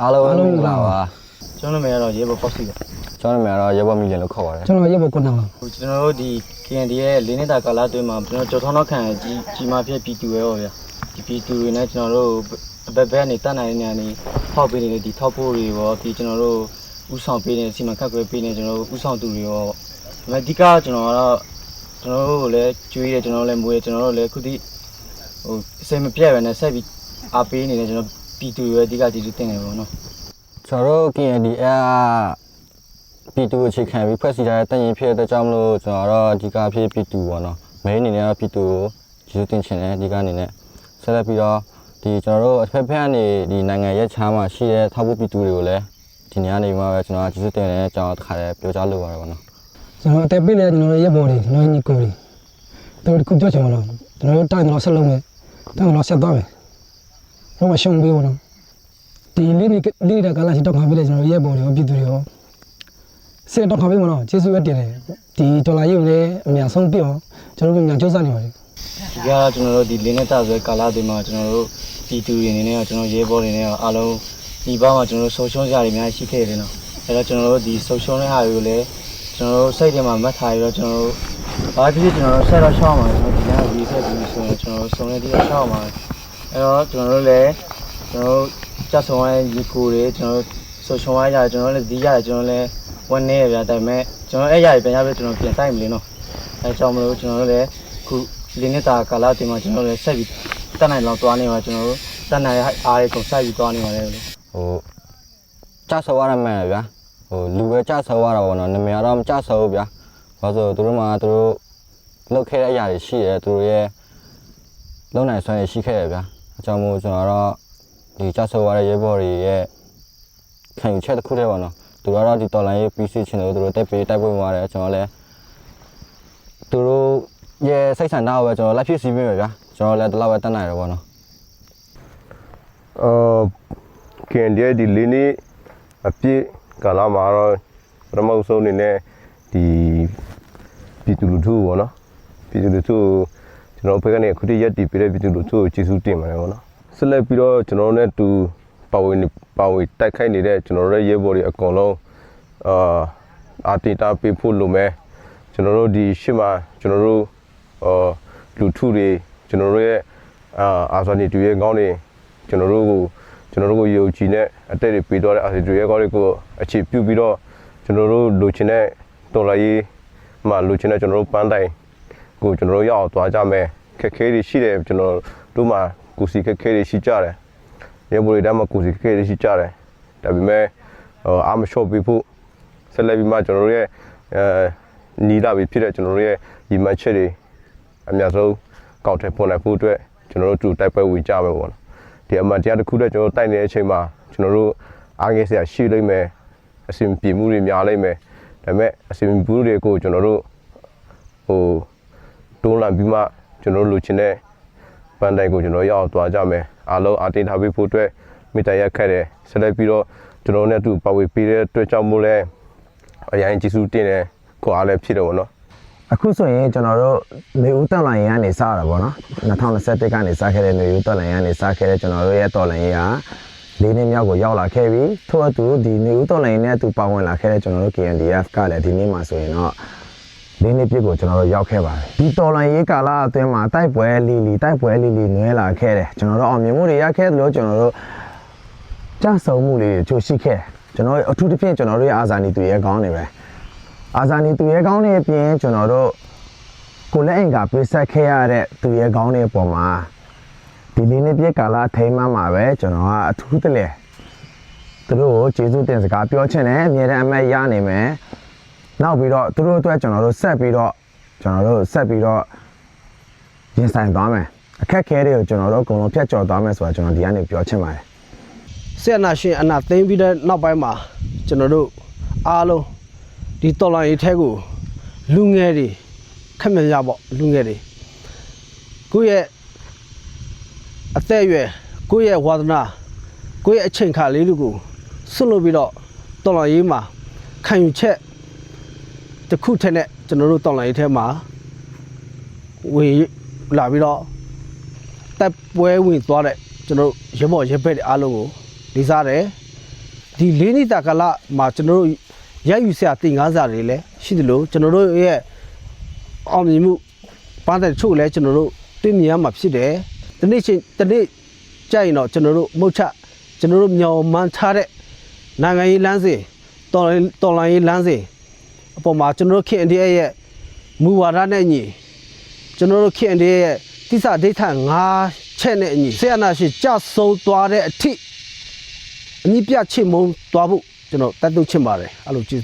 အားလုံးမင်္ဂလာပါကျွန်တော်နာမည်ကတော့ရေဘောပေါ့စီပါကျွန်တော်နာမည်ကတော့ရဲဘော်မြင့်လို့ခေါ်ပါတယ်ကျွန်တော်ရက်ပေါ်ကိုနာပါဟိုကျွန်တော်တို့ဒီ KND ရဲ့လေးနှစ်တာကာလအတွင်းမှာကျွန်တော်ကြော်ထောင်းတော့ခံကြီးကြီးမားဖြစ်ပြည်သူရဲ့ဟောဗျာဒီပြည်သူတွေနဲ့ကျွန်တော်တို့အဘက်ဘက်ကနေတတ်နိုင်တဲ့နေရာနေထောက်ပေးနေတဲ့ဒီထောက်ဖို့တွေရောဒီကျွန်တော်တို့ဥဆောင်ပေးနေတဲ့စီမံခန့်ခွဲပေးနေကျွန်တော်တို့ဥဆောင်သူတွေရောဒါပေမဲ့အဓိကကျွန်တော်ကတော့ကျွန်တော်တို့လည်းကျွေးတယ်ကျွန်တော်တို့လည်းမွေးတယ်ကျွန်တော်တို့လည်းခုတိဟိုအစိမ်မပြတ်ရနဲ့ဆက်ပြီးအားပေးနေတယ်ကျွန်တော် ပြည်သူတွေအဓိကဒီလိုတင်နေပါတော့နော်ကျွန်တော်တို့ KNDF ပြည်သူအခြေခံပြီးဖွဲ့စည်းထားတဲ့တရင်ဖြစ်တဲ့ကြောင့်မလို့ကျွန်တော်တော့အဓိကဖြစ်ပြည်သူပေါ့နော်။ main အနေနဲ့တော့ပြည်သူကိုကျေးဇူးတင်ချင်တယ်အဓိကအနေနဲ့ဆက်လက်ပြီးတော့ဒီကျွန်တော်တို့အဖက်ဖက်ကနေဒီနိုင်ငံရဲ့ခြားမှာရှိတဲ့ထောက်ဖို့ပြည်သူတွေကိုလည်းဒီနေ့ကနေမှပဲကျွန်တော်ကျေးဇူးတင်တဲ့အကြောင်းတစ်ခါလည်းပြောကြားလိုပါတယ်ပေါ့နော်ကျွန်တော်အသက်ပေးလေကျွန်တော်ရက်ပေါ်တွေကျွန်တော်ညီကိုတွေသူတို့ခုကြောက်ချင်တော့ကျွန်တော်တိုင်းတော့ဆက်လုံးမယ်တိုင်းတော့ဆက်သွားမယ် တော့မရှုံးပေးဘူးနော်ဒီလေးနေလေးတဲ့ကလာရှိတော့ခါပေးလေကျွန်တော်ရက်ပေါ်တွေရောပြည်သူတွေရောစစ်တော့ခါပေးမနော်ကျေးဇူးပဲတင်တယ်ဒီဒေါ်လာရုပ်လည်းအများဆုံးပြအောင်ကျွန်တော်တို့မြန်စူးစမ်းနေပါတယ်ဒီကကျွန်တော်တို့ဒီလင်းနဲ့တာဆွဲကာလာတွေမှာကျွန်တော်တို့ပြည်သူတွေအနေနဲ့ကျွန်တော်ရဲဘော်တွေနဲ့အားလုံးဒီဘောမှာကျွန်တော်တို့ဆုံရှုံးကြရအများကြီးရှိခဲ့တယ်နော်အဲတော့ကျွန်တော်တို့ဒီဆုံရှုံးတဲ့ဟာတွေကိုလည်းကျွန်တော်တို့စိတ်ထဲမှာမှတ်ထားပြီးတော့ကျွန်တော်တို့ဘာဖြစ်ဖြစ်ကျွန်တော်တို့ဆက်တော့ရှောင်းမှာကျွန်တော်ဒီကနေ့ဒီဆက်ပြီးဆိုရင်ကျွန်တော်တို့ဆုံနေဒီရှောင်းမှာ အဲတော့ကျွန်တော်တို့လည်းကျွန်တော်တို့ကြဆုံရရေကိုတွေကျွန်တော်တို့ဆုံရှုံးရကြကျွန်တော်တို့လည်းဒီရတယ်ကျွန်တော်လည်းဝန်နေရပြဒါပေမဲ့ကျွန်တော်အဲ့ရရပြန်ရပြီးကျွန်တော်ပြန်တိုက်မလို့နော်အဲကြောင့်မလို့ကျွန်တော်တို့လည်းခုလင်းနေတာကာလာတင်မှာကျွန်တော်လည်းဆက်ပြီးတက်နိုင်လောက်သွားနေမှာကျွန်တော်တို့တက်နိုင်အားတွေကုန်ဆက်ပြီးသွားနေပါတယ်လို့ဟိုကြဆောရမယ်ဗျာဟိုလူပဲကြဆောရတာပေါ့နော်နာမည်ကတော့မကြဆောဘူးဗျာဘာလို့ဆိုသူတို့မှသူတို့လောက်ခဲ့တဲ့အရာတွေရှိတယ်သူတို့ရဲ့လုံနိုင်ဆွမ်းရရှိခဲ့တယ်ဗျာ အကြောင်းမို့ကျွန်တော်တော့ဒီကြဆောရတဲ့ရဲဘော်တွေရဲ့ခံယူချက်တစ်ခုတည်းပေါ့နော်သူတို့ကတော့ဒီတော်လိုင်းရေးပြီးစီချင်တယ်သူတို့တက်ပေးတိုက်ပွဲဝင်ရတယ်ကျွန်တော်လည်းသူတို့ရဲ့စိတ်ဆန္ဒကိုပဲကျွန်တော်လိုက်ဖြစ်စီးပေးမယ်ဗျာကျွန်တော်လည်းဒီလောက်ပဲတတ်နိုင်တယ်ပေါ့နော်အာခင်ဒီဒီလင်းနေအပြည့်ကာလာမှာတော့ပထမဆုံးအနေနဲ့ဒီပြည်သူလူထုပေါ့နော်ပြည်သူလူထုကို ကျွန်တော်ဘက်ကနေအခုတည်းရက်တည်ပြတဲ့ပြည်သူလူထုကိုကျေးဇူးတင်ပါတယ်ပေါ့နော်ဆက်လက်ပြီးတော့ကျွန်တော်တို့နဲ့တူပါဝင်ပါဝင်တိုက်ခိုက်နေတဲ့ကျွန်တော်တို့ရဲ့ရဲဘော်တွေအကုန်လုံးအာအာတီတာပေးဖို့လိုမယ်ကျွန်တော်တို့ဒီရှစ်မှာကျွန်တော်တို့အာလူထုတွေကျွန်တော်တို့ရဲ့အာအာဇာနည်တူရဲ့ကောင်းတွေကျွန်တော်တို့ကိုကျွန်တော်တို့ကိုယုံကြည်နဲ့အတက်တွေပေးတော့တဲ့အာဆီဒရီရဲ့ကောင်းတွေကိုအခြေပြုပြီးတော့ကျွန်တော်တို့လိုချင်တဲ့တော်လာရေးမှာလိုချင်တဲ့ကျွန်တော်တို့ပန်းတိုင် ကိုကျွန်တော်တို့ရောက်အောင်သွားကြမယ်ခက်ခဲတွေရှိတယ်ကျွန်တော်တို့မှာကိုစီခက်ခဲတွေရှိကြတယ်ရေဘော်တွေတည်းမှာကိုစီခက်ခဲတွေရှိကြတယ်ဒါပေမဲ့အာမလျှော့ပေးဖို့ဆက်လက်ပြီးမှကျွန်တော်တို့ရဲ့အဲညီလာပြီးဖြစ်တဲ့ကျွန်တော်တို့ရဲ့ညီမချက်တွေအများဆုံးကောက်ထည့်ပေါ်နိုင်ဖို့အတွက်ကျွန်တော်တို့တူတိုက်ပွဲဝင်ကြမယ်ပေါ့နော်ဒီအမှန်တရားတစ်ခုတည်းကျွန်တော်တိုက်နေတဲ့အချိန်မှာကျွန်တော်တို့အားငယ်စရာရှိလိမ့်မယ်အစီအပြေမှုတွေများလိမ့်မယ်ဒါပေမဲ့အစီအပြေမှုတွေကိုကျွန်တော်တို့ဟို တွန်းလှန်ပြီးမှကျွန်တော်တို့လိုချင်တဲ့ပန်းတိုင်ကိုကျွန်တော်ရောက်အောင်သွားကြမယ်အားလုံးအတင်းထားပေးဖို့အတွက်မိတ္တရက်ခက်တယ်ဆက်လက်ပြီးတော့ကျွန်တော်တို့နဲ့အတူပါဝေပေးတဲ့အတွက်ကြောင့်မို့လဲအရင်ကျေးဇူးတင်တယ်ကိုအားလည်းဖြစ်တယ်ပေါ့နော်အခုဆိုရင်ကျွန်တော်တို့နေဦးတက်လိုင်းရန်ကနေစရတာပေါ့နော်2021ကနေစခဲ့တဲ့နေဦးတက်လိုင်းရန်ကနေစခဲ့တဲ့ကျွန်တော်တို့ရဲ့တော်လိုင်းရကလေးနှစ်မြောက်ကိုရောက်လာခဲ့ပြီထို့အတူဒီနေဦးတော်လိုင်းနဲ့အတူပါဝင်လာခဲ့တဲ့ကျွန်တော်တို့ KNDF ကလည်းဒီနေ့မှဆိုရင်တော့ လေးနှစ်ပြည့်ကိုကျွန်တော်တို့ရောက်ခဲ့ပါတယ်ဒီတော်လိုင်းရေးကာလအတွင်းမှာတိုက်ပွဲလီလီတိုက်ပွဲလီလီနွဲလာခဲ့တယ်ကျွန်တော်တို့အောင်မြင်မှုတွေရခဲ့တယ်လို့ကျွန်တော်တို့ကြဆုံမှုတွေချို့ရှိခဲ့တယ်ကျွန်တော်တို့အထူးသဖြင့်ကျွန်တော်တို့ရဲ့အာဇာနည်သူရဲ့ကောင်းနေပဲအာဇာနည်သူရဲကောင်းတွေအပြင်ကျွန်တော်တို့ကိုလက်အင်္ကာပေးဆက်ခဲ့ရတဲ့သူရဲကောင်းတွေအပေါ်မှာဒီလေးနှစ်ပြည့်ကာလထိမ်းမှန်းမှာပဲကျွန်တော်ကအထူးတလဲသူတို့ကိုကျေးဇူးတင်စကားပြောချင်တယ်အမြဲတမ်းအမတ်ရနိုင်မယ် နောက်ပြီးတော့သူတို့အတွက်ကျွန်တော်တို့ဆက်ပြီးတော့ကျွန်တော်တို့ဆက်ပြီးတော့ရင်ဆိုင်သွားမယ်အခက်အခဲတွေကိုကျွန်တော်တို့အကုန်လုံးဖြတ်ကျော်သွားမယ်ဆိုတာကျွန်တော်ဒီကနေပြောချင်ပါတယ်ဆက်အနာရှင်အနာသိမ့်ပြီးတဲ့နောက်ပိုင်းမှာကျွန်တော်တို့အားလုံးဒီတော်လိုင်းရေးထဲကိုလူငယ်တွေခက်မြရပေါ့လူငယ်တွေကိုယ့်ရဲ့အသက်အရွယ်ကိုယ့်ရဲ့ဝါသနာကိုယ့်ရဲ့အချိန်ခါလေးတို့ကိုဆွတ်လို့ပြီးတော့တော်လိုင်းရေးမှာခံယူချက် တစ်ခုထက်နဲ့ကျွန်တော်တို့တော်လိုင်းရေးထဲမှာဝင်လာပြီးတော့တပ်ပွဲဝင်သွားတဲ့ကျွန်တော်တို့ရဘော်ရဘက်တွေအားလုံးကိုလေးစားတယ်ဒီလေးနှစ်တာကာလမှာကျွန်တော်တို့ရယူဆရာတင်ကားစာတွေလည်းရှိသလိုကျွန်တော်တို့ရဲ့အောင်မြင်မှုပန်းတဲ့တချို့လည်းကျွန်တော်တို့သိမြင်ရမှာဖြစ်တယ်။ဒီနေ့ချင်းဒီနေ့ကြာရင်တော့ကျွန်တော်တို့မုတ်ချကျွန်တော်တို့မြောင်မှန်းထားတဲ့နိုင်ငံရေးလမ်းစဉ်တော်လိုင်းတော်လိုင်းရေးလမ်းစဉ် အပေါ်မှာကျွန်တော်တို့ခင်အတည်းရဲ့မူဝါဒနဲ့ညီကျွန်တော်တို့ခင်အတည်းရဲ့တိစဒိဋ္ဌာ၅ချက်နဲ့အညီဆေးအနာရှင်ကြဆုံးသွားတဲ့အထိအမြင့်ပြချစ်မုံသွားဖို့ကျွန်တော်တတ်သိချင်ပါတယ်အဲ့လိုကျေးဇူး